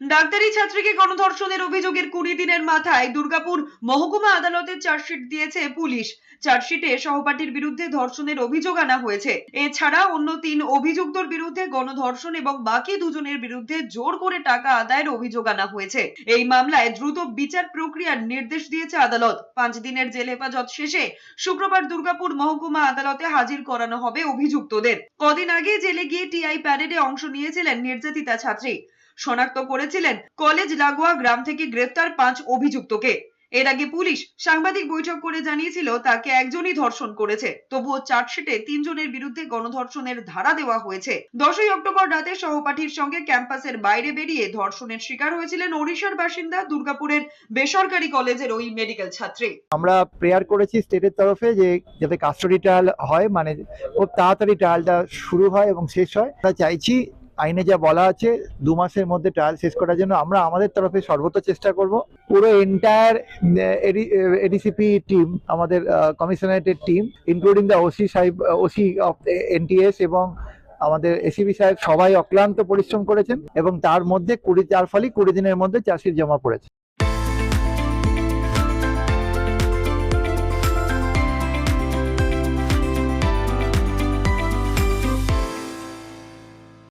ডাক্তারি ছাত্রীকে গণধর্ষণের অভিযোগের কুড়ি দিনের মাথায় দুর্গাপুর মহকুমা আদালতে চার্জশিট দিয়েছে পুলিশ। চার্জশিটে সহপাঠীর বিরুদ্ধে ধর্ষণের অভিযোগ আনা হয়েছে। এছাড়া অন্য তিন অভিযুক্তর বিরুদ্ধে গণধর্ষণ এবং বাকি দুজনের বিরুদ্ধে জোর করে টাকা আদায়ের অভিযোগ আনা হয়েছে। এই মামলায় দ্রুত বিচার প্রক্রিয়ার নির্দেশ দিয়েছে আদালত। পাঁচ দিনের জেল হেফাজত শেষে শুক্রবার দুর্গাপুর মহকুমা আদালতে হাজির করানো হবে অভিযুক্তদের। কদিন আগে জেলে গিয়ে টিআই প্যারেডে অংশ নিয়েছিলেন নির্যাতিতা ছাত্রী। শনাক্ত করেছিলেন কলেজ লাগোয়া গ্রাম থেকে গ্রেফতার পাঁচ অভিযুক্তকে। এর আগে পুলিশ সাংবাদিক বৈঠক করে জানিয়েছিল, তাকে একজনই ধর্ষণ করেছে। তবুও চার্জশিটে তিনজনের বিরুদ্ধে গণধর্ষণের ধারা দেওয়া হয়েছে। দশই অক্টোবর রাতে সহপাঠীর সঙ্গে ক্যাম্পাসের বাইরে বেরিয়ে ধর্ষণের শিকার হয়েছিলেন ওড়িশার বাসিন্দা দুর্গাপুরের বেসরকারি কলেজের ওই মেডিকেল ছাত্রী। আমরা প্রেয়ার করেছি স্টেটের তরফে যে যাতে কাস্টডি ট্রায়াল হয় মানে খুব তাড়াতাড়ি ট্রায়ালটা শুরু হয় এবং শেষ হয়। আমরা চাইছি আইনে যা বলা আছে, দু মাসের মধ্যে ট্রায়াল শেষ করার জন্য আমরা আমাদের তরফে সর্বত্র চেষ্টা করব। পুরো এন্টায়ার এডিসিপি টিম আমাদের কমিশনারেটের টিম ইনক্লুডিং দ্য ওসি সাহেব ওসি অফ এনটিএস এবং আমাদের এসিবি সাহেব সবাই অক্লান্ত পরিশ্রম করেছেন এবং তার মধ্যে কুড়ি, তার ফলেই কুড়ি দিনের মধ্যে চাষির জমা পড়েছে।